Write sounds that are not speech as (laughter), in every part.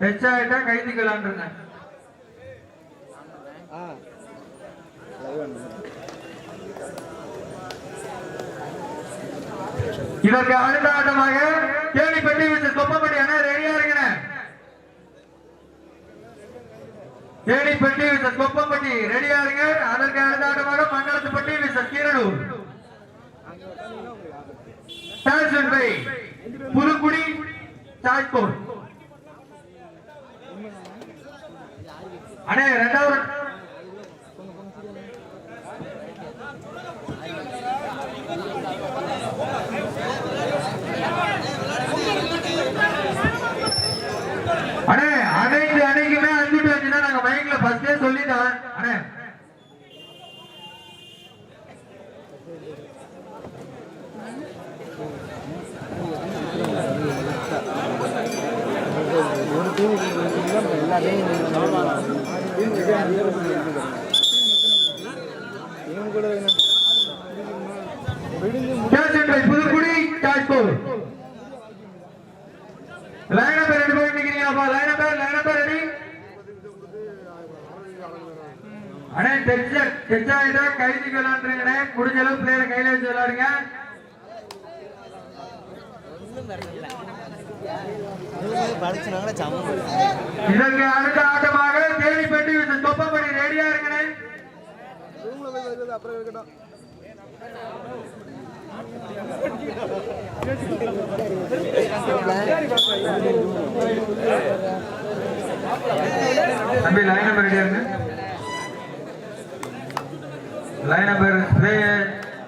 Touch ஆயிட்டா கைதிக்கலான்ருங்க இதற்கு அடுத்த ஆட்டமாக தேனிப்பட்டி விசஸ் கொப்பப்பட்டி அண்ணா ரெடியா இருங்கண்ணே தேனிப்பட்டி விசஸ் கொப்பப்பட்டி ரெடியா இருங்க அதற்கு அடுத்த ஆட்டமாக மங்களத்துப்பட்டி விசஸ் கீரனூர் புதுக்குடி தாய்ப்பூர் அண்ணே ரெண்டாவது. அண்ணே அனைத்து அன்னைக்குமே அஞ்சுட்டு வச்சுன்னா நாங்க மைக்ல ஃபர்ஸ்டே சொல்லிட்டோம் அண்ணே. ஒரு புதுக்குடி தாஜ்பூர் லைன் நம்பர் ரெண்டு பேர் நிக்கிறீங்கப்பா line number line number ready அண்ணே டெச்ச டெச் ஆயிட்டா கைதிக்கலான்றீங்கண்ணே முடிஞ்ச அளவு பிளேயரை கையில வச்சு விளையாடுங்க. இதற்கு அடுத்த ஆட்டமாக தேனிப்பட்டி விசஸ் தொப்பப்பட்டி ரெடியா இருங்கண்ணே ரூம்ல போய் வருது அப்புறம் இருக்கட்டும் தம்பி லைன் நம்பர் ரெடியா இருங்க லைன் நம்பர் ஸ்ப்ரே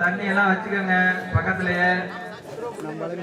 தண்ணி எல்லாம் வச்சுக்கோங்க பக்கத்துலயே. அப்படி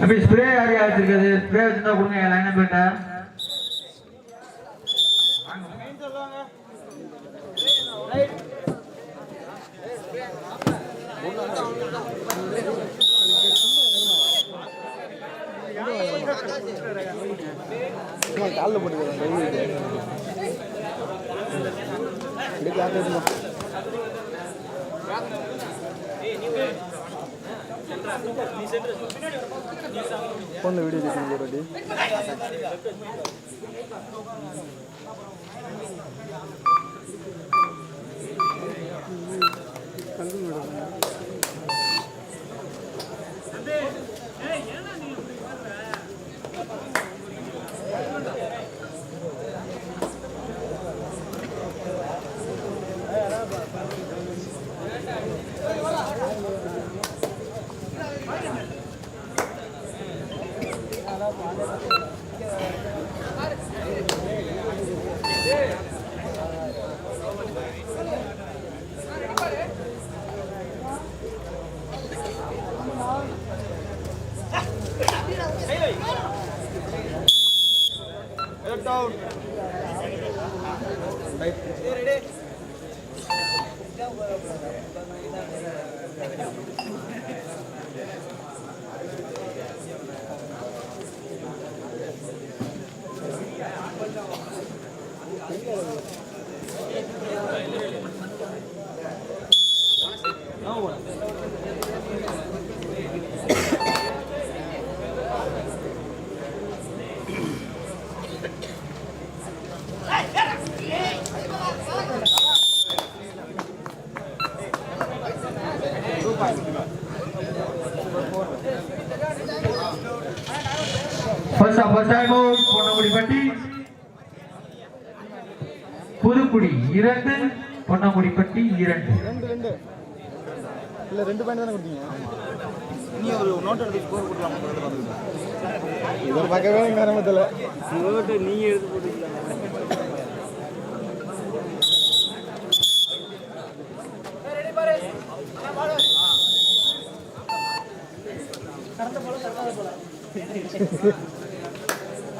தம்பி ஸ்ப்ரே யார் யார் ஸ்ப்ரே கொடுங்க லைன் நம்பர்ட்ட ஃபோனில் வீடியோ ஒரு Yeah. பச்சா பச்சாய் பட்டி புதுக்குடி இரண்டு பொன்னமுடிப்பட்டி இரண்டு. இல்ல ரெண்டு பாயிண்ட் தானே கொடுத்தீங்க? நீ ஒரு நோட் எடுத்து ஸ்கோர் கொடுக்கலாம் இதை பார்க்கவே எனக்கு நேரமத்தில் நோட்டு நீங்க எடுத்து போட்டுக்கலாம் கடந்த (laughs) போல கடந்த போல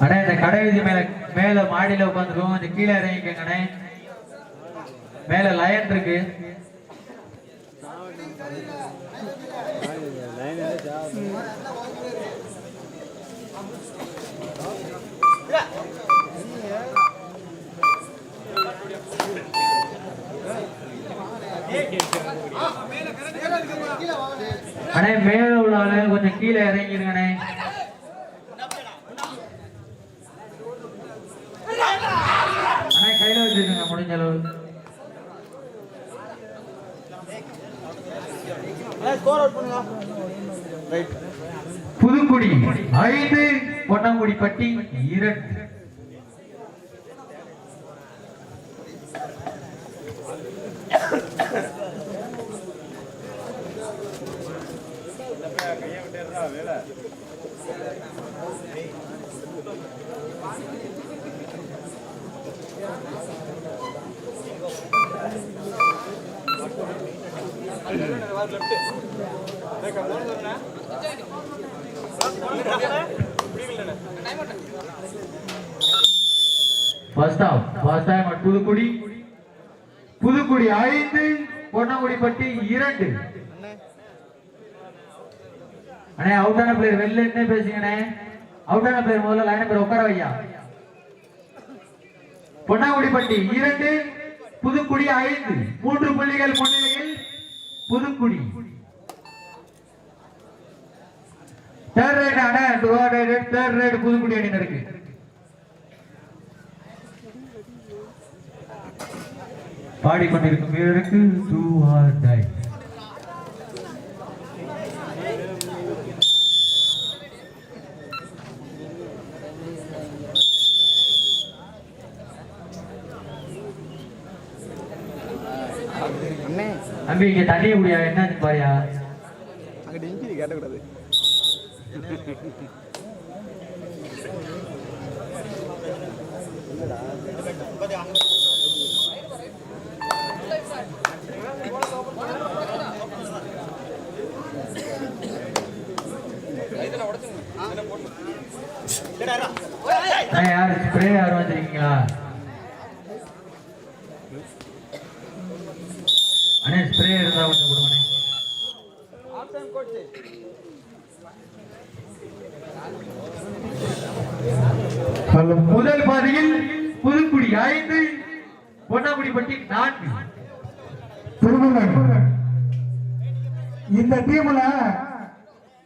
அண்ணே இந்த கடைவீதி மேல மேல மாடியில உட்காந்துருக்கோம். கொஞ்சம் கீழே இறங்கிக்கங்கண்ணே. மேல லயன் இருக்கு. அண்ணே மேல உள்ள கொஞ்சம் கீழே இறங்கிருங்கண்ணே அண்ணே கையில ரைட் புதுக்குடி ஐந்து பொன்னங்குடி பட்டி இரண்டு. First half first time at Pudukudi Pudukudi ஐந்து பொன்னங்குடி பட்டி இரண்டு. அண்ணே அவுட்டான பிளேயர் வெளில பேசுங்கண்ணே. அவுட்டான பிளேயர் முதல்ல லைன பேர் உட்கார வையா பொன்னாங்குடி பட்டி இரண்டு புதுக்குடி ஐந்து. மூன்று புள்ளிகள் முன்னிலையில் புதுக்குடி. தேர்ட் ரைட் அண்ணே தேர்ட் ரைட் புதுக்குடி அணியினருக்கு பாடிக்கொண்டிருக்கும் வீரருக்கு டூ ஆர் டை தம்பி இங்க தண்ணி முடியா என்ன பாரியா? அங்கே டெங்கி கேட்டக்கூடாது. யார்? ஸ்ப்ரே யாரும் வச்சிருக்கீங்களா அண்ணே ஸ்ப்ரே இருந்தா கொஞ்சம் கொடுங்கண்ணே முதல் பாதையில் புதுக்குடி ஐந்து பொன்னாக்குடிப்பட்டி நான்கு. திருமங்கல் இந்த டீம்ல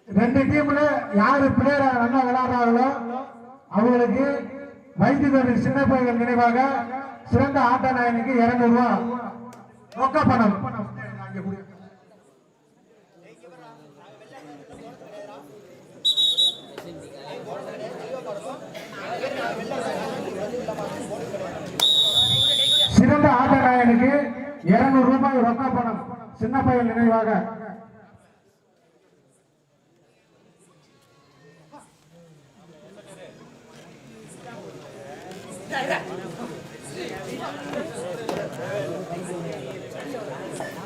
ரெண்டு டீம்ல யாரு பிளேயர் நல்லா விளையாடுறாங்களோ அவங்களுக்கு வைத்தியர் சின்ன பையன் நினைவாக சிறந்த ஆட்ட நாயனுக்கு இருநூறு ரூபாய் ரொக்க பணம். சிறந்த ஆட்டநாயகனுக்கு இருநூறு ரூபாய் ரொக்க பணம். சின்ன பையன் நினைவாக. 受了。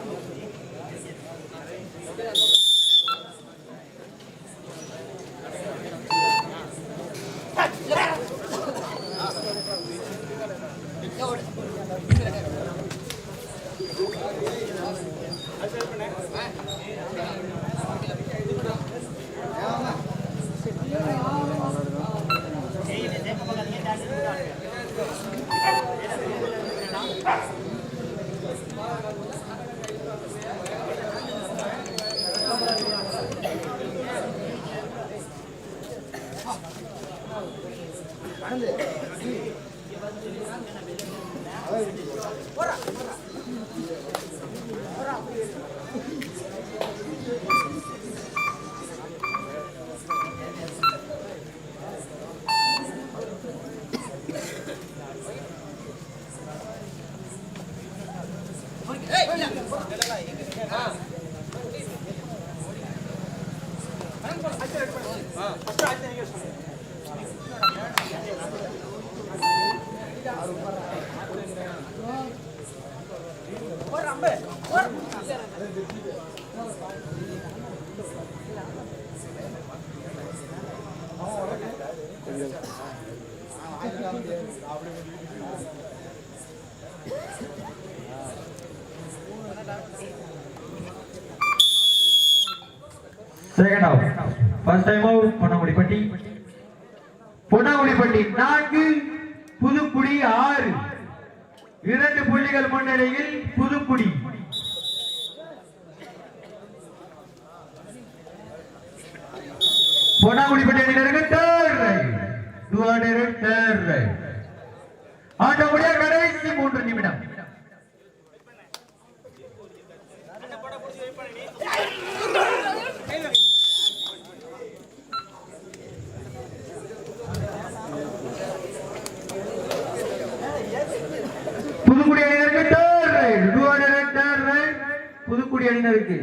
செகண்ட் ஆஃப் பொன்னாங்குடிப்பட்டி நான்கு புதுக்குடி ஆறு. இரண்டு புள்ளிகள் முன்னிலையில் புதுக்குடி. பொன்னாங்குடிப்பட்டி அணியினருக்கு தேர்ட் ரைட் கடைசி மூன்று நிமிடம் புதுக்குடி அணியினருக்கு third raid to third raid கூடிய அணியினருக்கு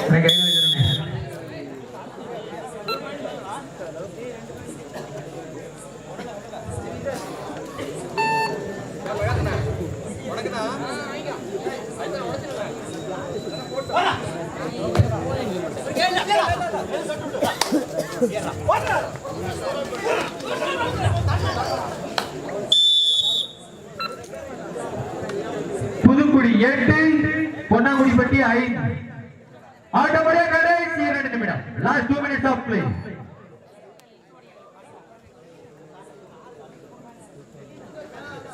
நான் கையில வச்சிருந்தேன். புதுக்குடி எட்டு பொன்னாங்குடிப்பட்டி ஐந்து ஆட்டமுடைய கடைசி இரண்டு நிமிடம் லாஸ்ட் டூ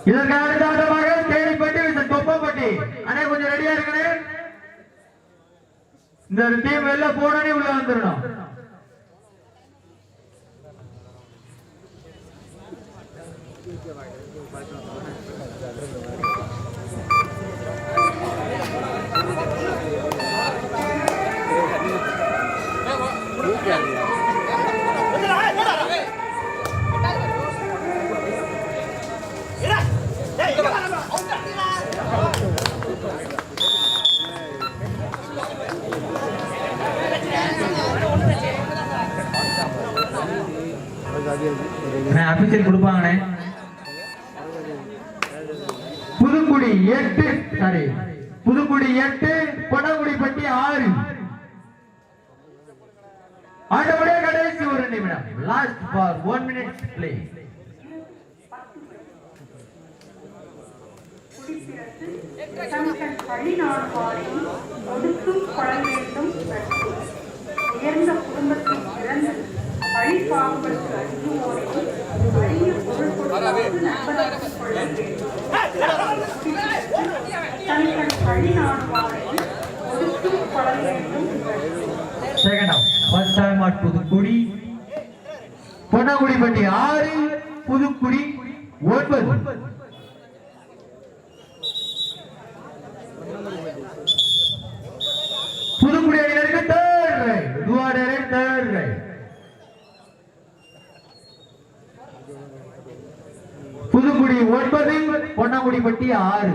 இதற்கு அடுத்த ஆட்டமாக தேனிப்பட்டி விசன் கொப்பம்பட்டி அண்ணே கொஞ்சம் ரெடியா இருக்கனே இந்த டீம் வெளில போனே உள்ள வந்துடணும் எட்டு சாரி புதுக்குடி எட்டு கொடகுடிப்பட்டி ஆறு ஆட்டமுடைய கடைசி ஒரு நிமிடம் last for one minute play தங்கள் வழிநாடுவாரையும் ஒடுக்கும் கொள்ள உயர்ந்த குடும்பத்தில் அரிய பொருள் கொடுத்து கொள்ள வேண்டும். தங்கள் வழிநாடுவாரையும் ஒடுக்கும் கொள்ள வேண்டும் கற்று. Second out first time at Pudukudi. Ponnakudipatti ஆறு புதுக்குடி ஒன்பது. புதுக்குடி அணியினருக்கு தேர்ட் ரை துவாடரை தேர்ட் ரைட் புதுக்குடி ஒன்பது பொன்னங்குடிப்பட்டி ஆறு.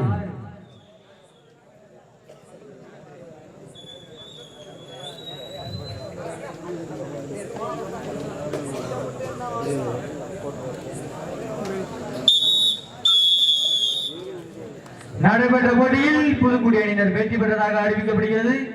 வெற்றி பெற்றதாக அறிவிக்கப்படுகிறது.